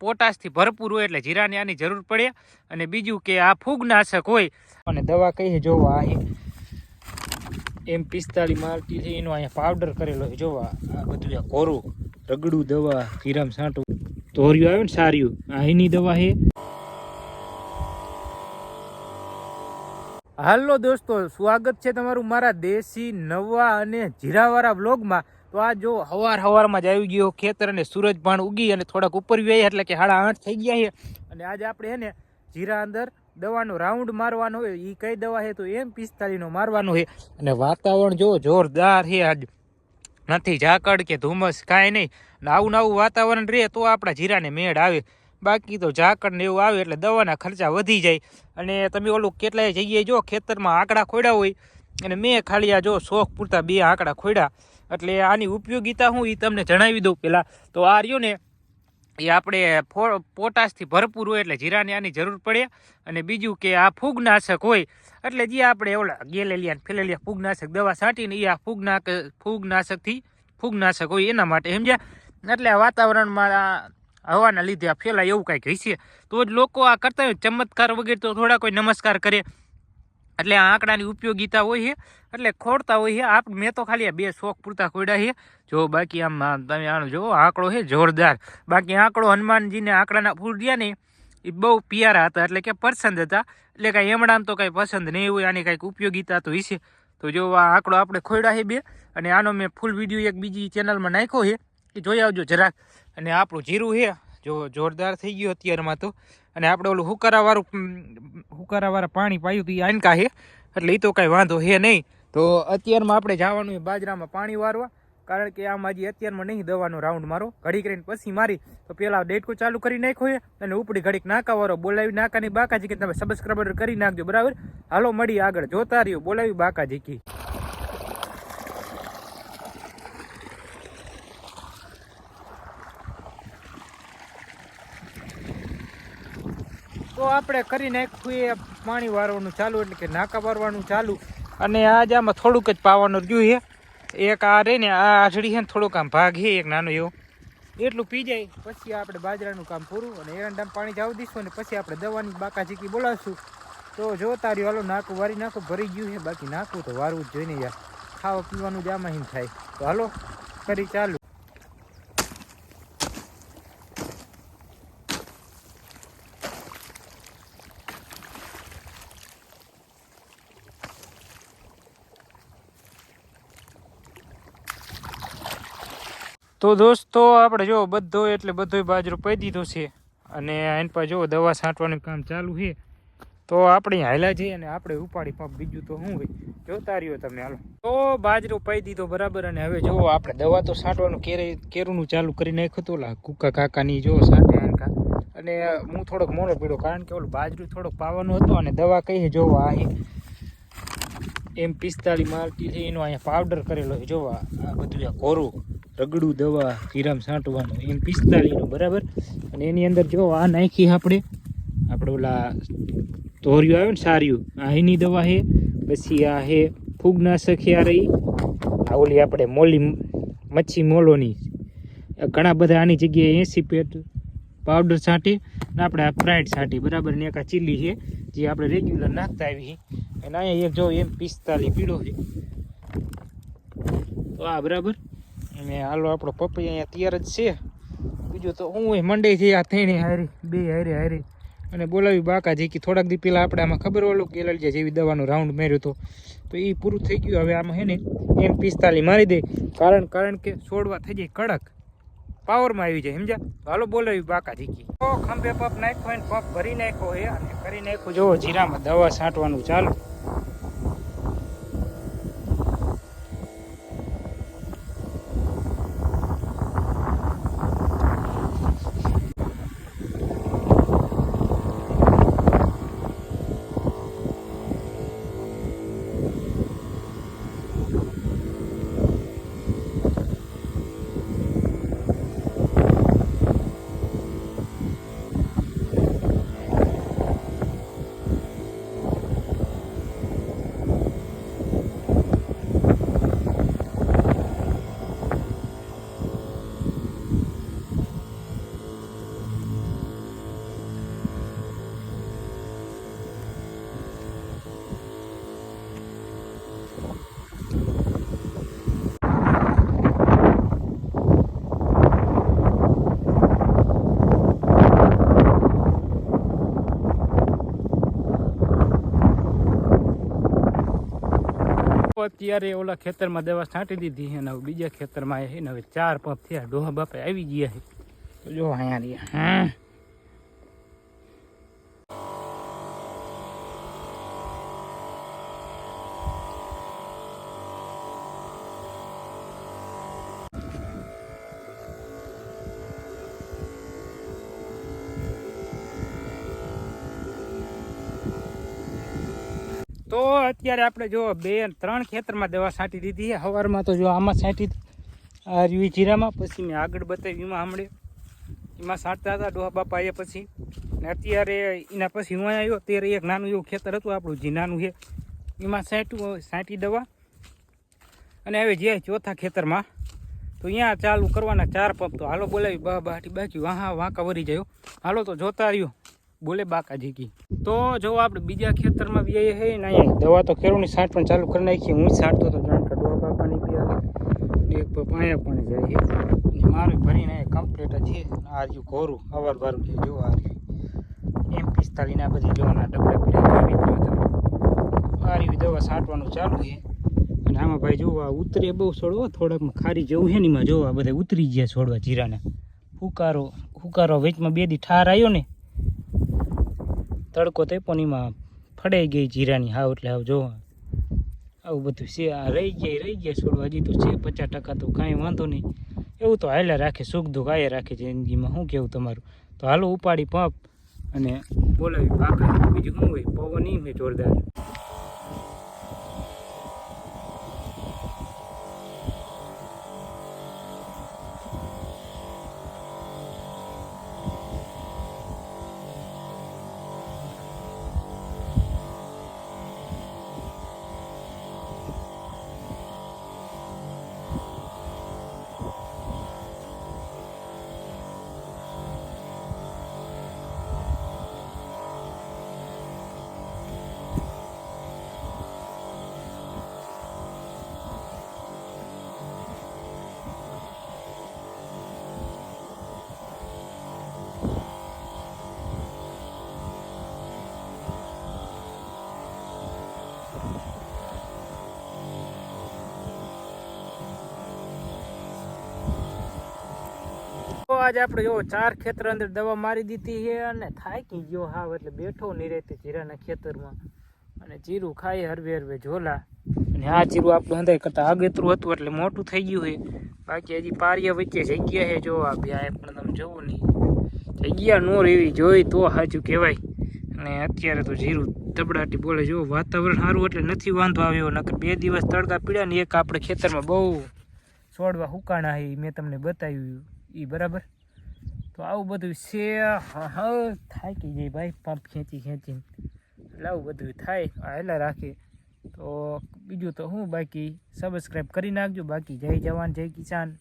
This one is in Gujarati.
પોટાશથી ભરપૂર હોય એટલે જીરાની આની જરૂર પડે અને બીજું કે આ ફૂગનાશક હોય. અને દવા કહીએ જોવા એમ પિસ્તાળી મારતી છે, એનો અહીંયા પાવડર કરેલો છે. જોવા, આ બધું આ કોરું રગડું દવા, જીરામ સાંટું. તોર્યું આવ્યું ને સાર્યું. આ એની દવા છે. હાલો દોસ્તો, સ્વાગત છે તમારું મારા દેશી નવા અને જીરાવાળા બ્લોગમાં તો આ જો હવાર હવારમાં જ આવી ગયો ખેતર અને સૂરજ ભાણ ઉગી અને થોડાક ઉપર વ્યાય એટલે કે હાડા આઠ થઈ ગયા છે. અને આજે આપણે હે ને જીરા અંદર દવાનો રાઉન્ડ મારવાનો હોય એ કઈ દવા છે તો એમ પિસ્તાલીસનો મારવાનો છે. અને વાતાવરણ જો જોરદાર છે આજ. નથી ઝાકળ કે ધુમ્મસ, કાંઈ નહીં. અને આવું નવું વાતાવરણ રહે તો આપણા જીરાને મેળ આવે. બાકી તો ઝાકડ ને એવું આવે એટલે દવાના ખર્ચા વધી જાય. અને તમે ઓલું કેટલાય જગ્યાએ જો ખેતરમાં આંકડા ખોડ્યા હોય, અને મેં ખાલી આ જો શોખ પૂરતા બે આંકડા ખોડ્યા એટલે આની ઉપયોગિતા હું એ તમને જણાવી દઉં પહેલાં તો આ રહ્યું ને એ આપણે પોટાશથી ભરપૂર હોય એટલે જીરાની આની જરૂર પડે. અને બીજું કે આ ફૂગનાશક હોય, એટલે જે આપણે ઓલા ગેલેલિયા ફેલેલિયા ફૂગનાશક દવા છાંટીને એ આ ફૂગનાક, ફૂગનાશકથી ફૂગનાશક હોય એના માટે, સમજ્યા? એટલે આ વાતાવરણમાં હવાના લીધે આ ફેલાય એવું કાંઈક હશે. તો જ લોકો આ કરતા હોય, ચમત્કાર વગેરે તો થોડા કોઈ નમસ્કાર કરે. એટલે આ આંકડાની ઉપયોગીતા હોય છે, એટલે ખોડતા હોય છે. આપ મેં તો ખાલી બે શોખ પૂરતા ખોડ્યા છે. જો બાકી આમ તમે આનો જો આંકડો છે જોરદાર. બાકી આંકડો હનુમાનજીને આંકડાના રહ્યા ને, એ બહુ પિયારા હતા, એટલે કે પસંદ હતા. એટલે કાંઈ એમણાને તો કાંઈ પસંદ નહીં હોય, આની કાંઈક ઉપયોગીતા તો હશે. તો જો આ આંકડો આપણે ખોડ્યા છે બે, અને આનો મેં ફૂલ વીડિયો એક બીજી ચેનલમાં નાખ્યો છે. એ જોઈ આવજો જરાક. અને આપણું જીરું છે, જો જોરદાર થઈ ગયું અત્યારમાં તો. અને આપણે ઓલું હુકારાવાળું હુકારાવાળા પાણી પાયું હતું એ આનકા હે. એટલે એ તો કાંઈ વાંધો હે નહીં. તો અત્યારમાં આપણે જવાનું એ બાજરામાં પાણી વારવા. કારણ કે આમાં હજી અત્યારમાં નહીં દવાનો રાઉન્ડ મારો. ઘડી કરીને પછી મારી. તો પેલા ડેટકો ચાલુ કરી નાખ્યો અને ઉપડી ઘડીક નાકા વાળો બોલાવી નાકાની બાકાજી કે તમે સબસ્ક્રાઈબર કરી નાખજો, બરાબર? હાલો મળી આગળ. જોતા રહ્યો, બોલાવી બાકાજી કી. તો આપણે કરી નાખ્યું એ પાણી વારવાનું ચાલુ, એટલે કે નાકા વારવાનું ચાલુ. અને આજ આમાં થોડુંક જ પાવાનું રહ્યું છે એક આ રહી ને, આ આઠડી છે ને, થોડોક આમ ભાગ છે, એક નાનો એવો. એટલું પી જાય, પછી આપણે બાજરાનું કામ પૂરું અને એરંડામ પાણી જાવ દઈશું અને પછી આપણે દવાની બાકા ચીકી બોલાવશું. તો જો તારી હાલો નાકું વારી નાખું, ભરી ગયું છે, બાકી નાખું તો વારવું જ જોઈને યાર. ખાવા પીવાનું જ આમાં હિમ થાય. તો હાલો, કરી ચાલુ. તો દોસ્તો, આપણે જો બધો એટલે બધો બાજરો પી દીધો છે. અને એની પર જો દવા છાંટવાનું કામ ચાલુ છે. તો આપણે હાલ્યા જઈએ અને આપણે ઉપાડી પંપ બીજું તો શું હોય. જોતા રહ્યો તમે હાલો. તો બાજરો પાઈ દીધો બરાબર અને હવે જો આપણે દવા તો છાંટવાનું કેરે, કેરુંનું ચાલુ કરી નાખ્યું હતું લા કુકા કાકાની જો છાંટે આનકા અને હું થોડોક મોડો પીડો કારણ કે ઓલું બાજરું થોડોક પાવાનું હતું અને દવા કહીએ જોવો આ એમ પિસ્તાળી મારતી છે, એનો અહીંયા પાવડર કરેલો છે. જોવા આ બધું આ કોરું. રગડું, દવા જીરામ છાંટવાનું, એમ પિસ્તાળીનું, બરાબર? અને એની અંદર જો આ નાખી આપણે આપણે ઓલા તોર્યું આવે ને સાર્યું, આ એની દવા છે પછી આ છે ફૂગનાશક આ રહી. આ ઓલી આપણે મોલી, મચ્છી મોલોની. ઘણા બધા આની જગ્યાએ એસી પેટ પાવડર છાંટી ને આપણે આ ફ્રાઈડ છાંટી, બરાબર? ને એક આ ચીલી છે જે આપણે રેગ્યુલર નાખતા આવી અને અહીંયા એક જો એમ પિસ્તાલીસ પીળો છે તો આ બરાબર? અને હાલો, આપણો પપૈયા અહીંયા તૈયાર જ છે. બીજું તો હું મંડી છે આ થઈને હારી, બે હારી હારી. અને બોલાવી બાકાજી કે થોડાક દી પહેલાં આપણે આમાં ખબર ઓલું લલજ્યા જેવી દવાનો રાઉન્ડ માર્યો હતો તો એ પૂરું થઈ ગયું. હવે આમાં હે ને એમ પિસ્તાલીસ મારી દે. કારણ કારણ કે છોડવા થઈ જાય કડક. પાવરમાં આવી જાય, સમજ્યા? હાલો બોલાવી બાકા જીકી તો ખંભે પપ નાખ્યો પપ ભરી નાખ્યો એ અને કરી નાખ્યો. જો જીરામાં દવા છાંટવાનું ચાલુ. અત્યારે ઓલા ખેતરમાં દવા છાંટી દીધી અને બીજા ખેતરમાં છે ને હવે ચાર પંપ થયા. ડોહા બાપા આવી ગયા છે. તો જો અહીંયા હા તો અત્યારે આપણે જો બે ત્રણ ખેતરમાં દવા છાંટી દીધી સવારમાં તો જો આમાં છાંટી આ રીવી જીરામાં, પછી મેં આગળ બતાવ્યું એમાં હમણે એમાં છાંટતા હતા ડોહા બાપા એ પછી. ને અત્યારે એના પછી હું આવ્યો. ત્યારે એક નાનું એવું ખેતર હતું, આપણું જે નાનું છે. એમાં છાંટ્યું, છાંટી દવા. અને હવે જે ચોથા ખેતરમાં, તો અહીંયા ચાલુ કરવાના ચાર પંપ તો હાલો બોલાવી બા બાટી બાકી વાહા, વાંકા વરી જયો હાલો તો જોતા રહ્યો. બોલે બાકા જીકી તો જો આપણે બીજા ખેતરમાં બી હે ને અહીંયા દવા તો ખેડૂની છાંટ પણ ચાલુ કરી નાખી. હું છાંટતો તો જાણ કે ડોહા બાપાની બી ને એક પાણી પણ જાય અને મારું ભરીને કમ્પ્લીટ જ છે આ ઘોરું. અવાર વારું છે જો આ એમ પિસ્તાલીસ આ બધી જોવાના ડબલા પીડા આવી ગયો આ રહ્યું દવા છાંટવાનું ચાલુ છે અને આમાં ભાઈ જો આ ઉતરે બહુ છોડવો થોડાકમાં ખારી જેવું છે ને એમાં જો આ બધા ઉતરી ગયા છોડવા જીરાના. હુકારો હુકારો વેચમાં બે દી ઠાર આવ્યો ને તડકો તે પણ એમાં ફડાઈ ગઈ જીરાની હાવ એટલે હાવ જોવા. આવું બધું છે, આ રહી ગયા રહી ગયા છોડવા, હજી તો છે પચાસ ટકા તો કાંઈ વાંધો નહીં. એવું તો હાલ્યા રાખે, સુખ દુઃખ આયા રાખે જિંદગીમાં, શું કેવું તમારું? તો હાલો, ઉપાડી પંપ અને બોલાવી પાકા બીજું શું હોય? પવન હોય જોરદાર. આજે આપણે જો ચાર ખેતર અંદર દવા મારી દીધી છે અને થાકી ગયો હાવ એટલે બેઠો નહીં રહેતી જીરાના ખેતરમાં. અને જીરું ખાઈ હરવે હરવે ઝોલા. અને આ જીરું આપણું અંદર કરતાં આગેતરું હતું એટલે મોટું થઈ ગયું છે. બાકી હજી પારિયા વચ્ચે જગ્યા છે. જો આ બે પણ તમે જોવો નહીં. જગ્યા નો રેવી જોઈ તો સાચું કહેવાય. અને અત્યારે તો જીરું તબડાટી બોલે જો વાતાવરણ સારું એટલે નથી વાંધો આવ્યો. નકર બે દિવસ તડકા પીડ્યા ને એક આપણે ખેતરમાં બહુ છોડવા હુકાણા ઈ મેં તમને બતાવ્યું. એ બરાબર? તો આવું બધું છે. હા થાકી જાય ભાઈ, પંપ ખેંચી ખેંચીને એટલે આવું બધું થાય હેલા રાખે. તો બીજું તો હું બાકી? સબસ્ક્રાઈબ કરી નાખજો. બાકી જય જવાન, જય કિસાન.